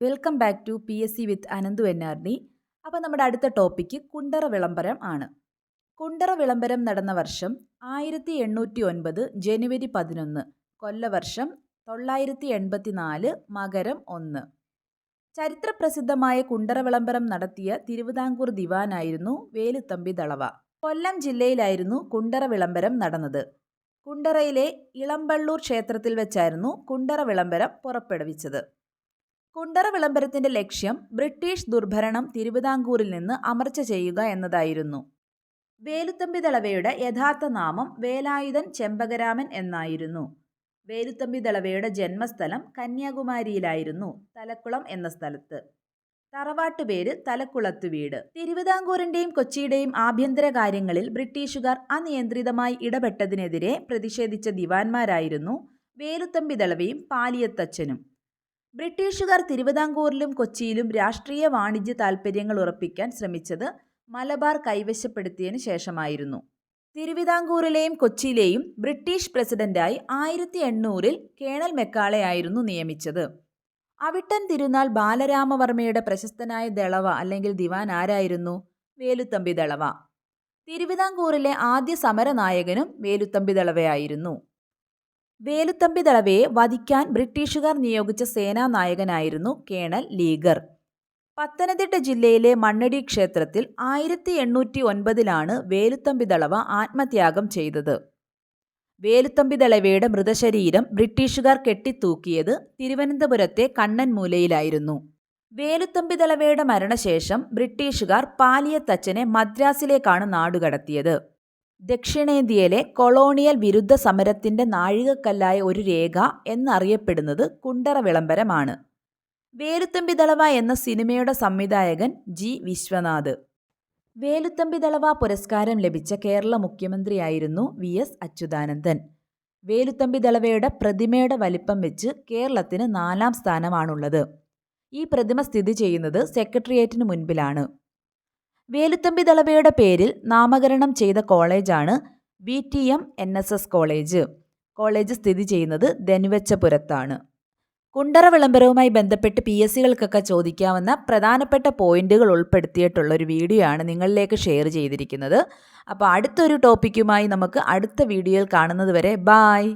Welcome back to P S C with Ananthu D അപ്പോൾ നമ്മുടെ അടുത്ത ടോപ്പിക്ക് കുണ്ടറ വിളംബരം ആണ്. കുണ്ടറ വിളംബരം നടന്ന വർഷം ആയിരത്തി എണ്ണൂറ്റി ഒൻപത് ജനുവരി പതിനൊന്ന് കൊല്ലവർഷം തൊള്ളായിരത്തി എൺപത്തി നാല് മകരം ഒന്ന്. ചരിത്രപ്രസിദ്ധമായ കുണ്ടറ വിളംബരം നടത്തിയ തിരുവിതാംകൂർ ദിവാനായിരുന്നു വേലുത്തമ്പി ദളവ. കൊല്ലം ജില്ലയിലായിരുന്നു കുണ്ടറ വിളംബരം നടന്നത്. കുണ്ടറയിലെ ഇളമ്പള്ളൂർ ക്ഷേത്രത്തിൽ വെച്ചായിരുന്നു കുണ്ടറ വിളംബരം പുറപ്പെടുവിച്ചത്. കുണ്ടറ വിളംബരത്തിന്റെ ലക്ഷ്യം ബ്രിട്ടീഷ് ദുർഭരണം തിരുവിതാംകൂറിൽ നിന്ന് അമർച്ച ചെയ്യുക എന്നതായിരുന്നു. വേലുത്തമ്പി ദളവയുടെ യഥാർത്ഥ നാമം വേലായുധൻ ചെമ്പകരാമൻ എന്നായിരുന്നു. വേലുത്തമ്പി ദളവയുടെ ജന്മസ്ഥലം കന്യാകുമാരിയിലായിരുന്നു തലക്കുളം എന്ന സ്ഥലത്ത്. തറവാട്ട് പേര് തലക്കുളത്ത് വീട്. തിരുവിതാംകൂറിന്റെയും കൊച്ചിയുടെയും ആഭ്യന്തര കാര്യങ്ങളിൽ ബ്രിട്ടീഷുകാർ അനിയന്ത്രിതമായി ഇടപെട്ടതിനെതിരെ പ്രതിഷേധിച്ച ദിവാൻമാരായിരുന്നു വേലുത്തമ്പി ദളവയും പാലിയത്തച്ഛനും. ബ്രിട്ടീഷുകാർ തിരുവിതാംകൂറിലും കൊച്ചിയിലും രാഷ്ട്രീയ വാണിജ്യ താൽപ്പര്യങ്ങൾ ഉറപ്പിക്കാൻ ശ്രമിച്ചത് മലബാർ കൈവശപ്പെടുത്തിയതിനു ശേഷമായിരുന്നു. തിരുവിതാംകൂറിലെയും കൊച്ചിയിലെയും ബ്രിട്ടീഷ് പ്രസിഡന്റായി ആയിരത്തി എണ്ണൂറിൽ കേണൽ മെക്കാളെയായിരുന്നു നിയമിച്ചത്. അവിട്ടൻ തിരുനാൾ ബാലരാമവർമ്മയുടെ പ്രശസ്തനായ ദളവ അല്ലെങ്കിൽ ദിവാൻ ആരായിരുന്നു? വേലുത്തമ്പി ദളവ. തിരുവിതാംകൂറിലെ ആദ്യ സമരനായകനും വേലുത്തമ്പി ദളവയായിരുന്നു. വേലുത്തമ്പി ദളവയെ വധിക്കാൻ ബ്രിട്ടീഷുകാർ നിയോഗിച്ച സേനാനായകനായിരുന്നു കേണൽ ലീഗർ. പത്തനംതിട്ട ജില്ലയിലെ മണ്ണടി ക്ഷേത്രത്തിൽ ആയിരത്തി എണ്ണൂറ്റി ഒൻപതിലാണ് വേലുത്തമ്പി ദളവ ആത്മത്യാഗം ചെയ്തത്. വേലുത്തമ്പി ദളവയുടെ മൃതശരീരം ബ്രിട്ടീഷുകാർ കെട്ടിത്തൂക്കിയത് തിരുവനന്തപുരത്തെ കണ്ണൻമൂലയിലായിരുന്നു. വേലുത്തമ്പി ദളവയുടെ മരണശേഷം ബ്രിട്ടീഷുകാർ പാലിയത്തച്ഛനെ മദ്രാസിലേക്കാണ് നാടുകടത്തിയത്. ദക്ഷിണേന്ത്യയിലെ കൊളോണിയൽ വിരുദ്ധ സമരത്തിന്റെ നാഴികക്കല്ലായ ഒരു രേഖ എന്നറിയപ്പെടുന്നത് കുണ്ടറ വിളംബരമാണ്. വേലുത്തമ്പി ദളവ എന്ന സിനിമയുടെ സംവിധായകൻ ജി. വിശ്വനാഥ്. വേലുത്തമ്പി ദളവ പുരസ്കാരം ലഭിച്ച കേരള മുഖ്യമന്ത്രിയായിരുന്നു വി. എസ്. അച്യുതാനന്ദൻ. വേലുത്തമ്പി ദളവയുടെ പ്രതിമയുടെ വലിപ്പം വെച്ച് കേരളത്തിന് നാലാം സ്ഥാനമാണുള്ളത്. ഈ പ്രതിമ സ്ഥിതി ചെയ്യുന്നത് സെക്രട്ടേറിയറ്റിന് മുൻപിലാണ്. വേലുത്തമ്പി ദളവയുടെ പേരിൽ നാമകരണം ചെയ്ത കോളേജാണ് V T M N S S college. College സ്ഥിതി ചെയ്യുന്നത് ധനുവച്ചപുരത്താണ്. കുണ്ടറ വിളംബരവുമായി ബന്ധപ്പെട്ട് പി എസ് സികൾക്കൊക്കെ ചോദിക്കാവുന്ന പ്രധാനപ്പെട്ട പോയിന്റുകൾ ഉൾപ്പെടുത്തിയിട്ടുള്ള ഒരു വീഡിയോ ആണ് നിങ്ങളിലേക്ക് ഷെയർ ചെയ്തിരിക്കുന്നത്. അപ്പോൾ അടുത്തൊരു ടോപ്പിക്കുമായി നമുക്ക് അടുത്ത വീഡിയോയിൽ കാണുന്നത് വരെ ബായ്